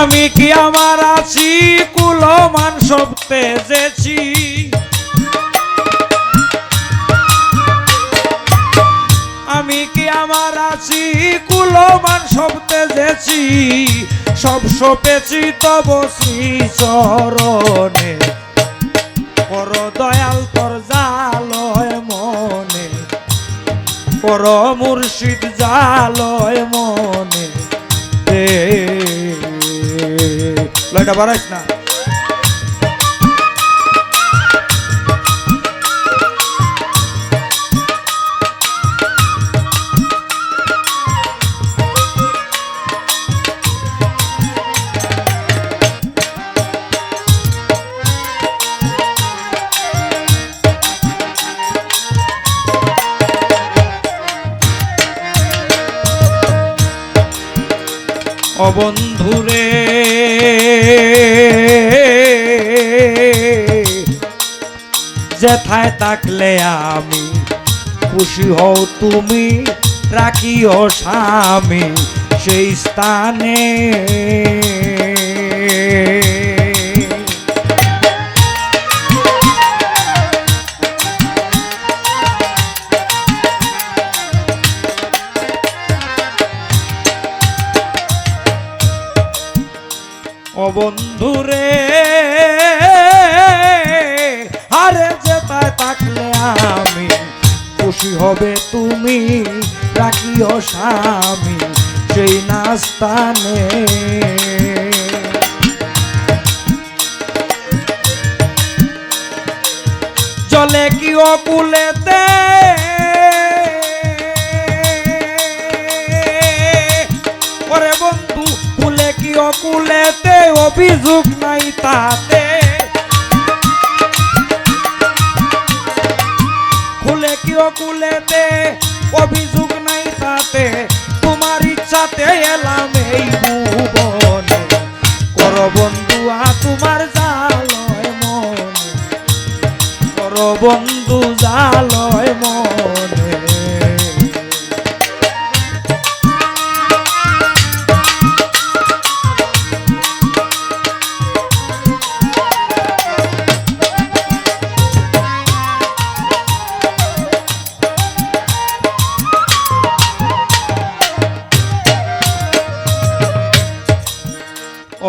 আমি কি আমার আছি? কুলমান সব তেজেছি আমি কি আমার আছি? কুলমান সব তেজেছি সব সপেছি তব শ্রী চরণে কর দয়াল তোর জালয় মনে কর মুর্শিদ জালয় মনে। লয়টা বাড়াইস না। অবন্ধুরে। যেথায় থাকলে আমি খুশি হও তুমি রাখিও স্বামী সেই স্থানে। বন্ধুরে, আরে যেতায় থাকলে আমি খুশি হবে তুমি, রাখিও স্বামী সেই নাস্তানে। জলে কি অকুলেতে কুলে কি অকুলেতে অভিযোগ নাই তাতে। খুলে কি অকুলেতে অভিযোগ নাই তাতে? তোমার ইচ্ছাতে এলাম এই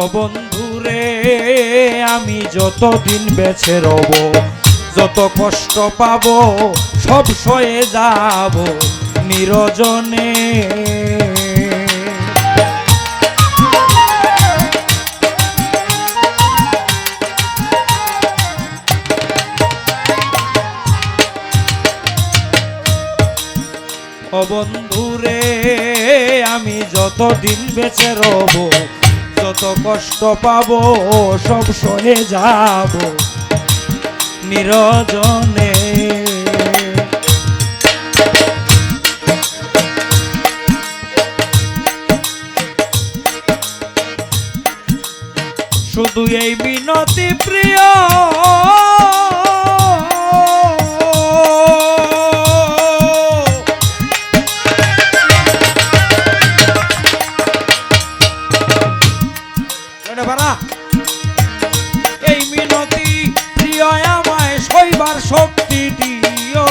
ও বন্ধুরে, আমি যতদিন বেছে রব, যত কষ্ট পাব, সব সয়ে যাব নিরজনে। বন্ধুরে, আমি যতদিন বেঁচে রব যত কষ্ট পাবো সব সহে যাব নিরজনে। শুধু এই বিনতি প্রিয়। এই মিনতি প্রিয় আমায় শৈবার শক্তি দিও।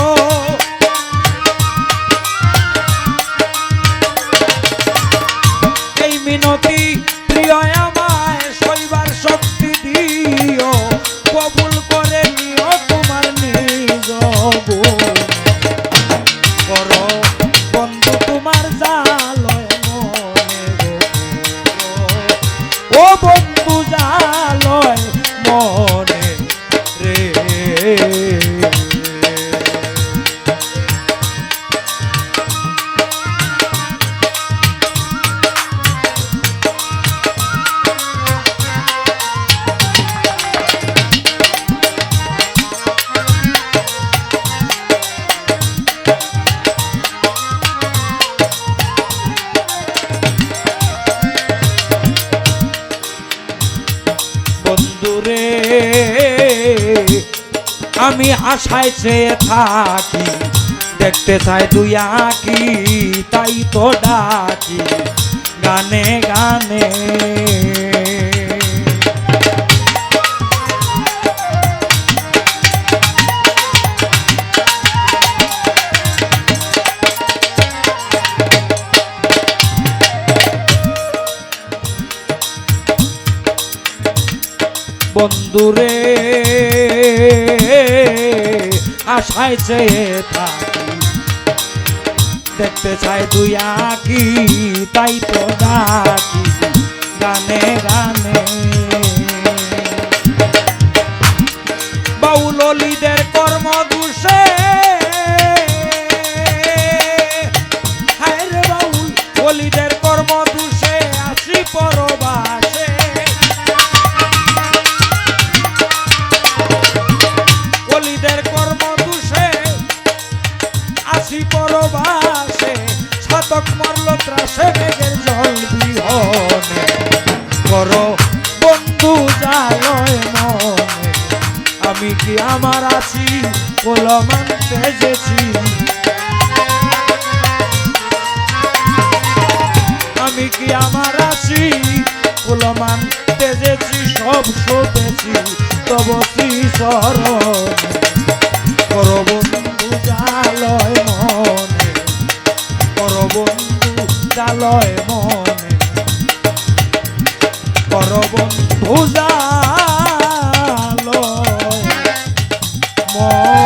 এই মিনতি প্রিয় আমায় আশায় চেয়ে থাকি দেখতে চাই তুই আঁকি তাই তো ডাকি গানে গানে। বন্ধুরে আশায় চেয়ে থাকি। দেখতে চাই তুই আঁকি তাই তো ডাকি। গানে গানে মরল ত্রাসে মেঘের জল বিহনে। কর বন্ধু জালয় মনে। আমি কি আমার আছি কোলমান কোলমান তেজেছি সব শোধেছি, তব শ্রী লয় মনে। কর লয়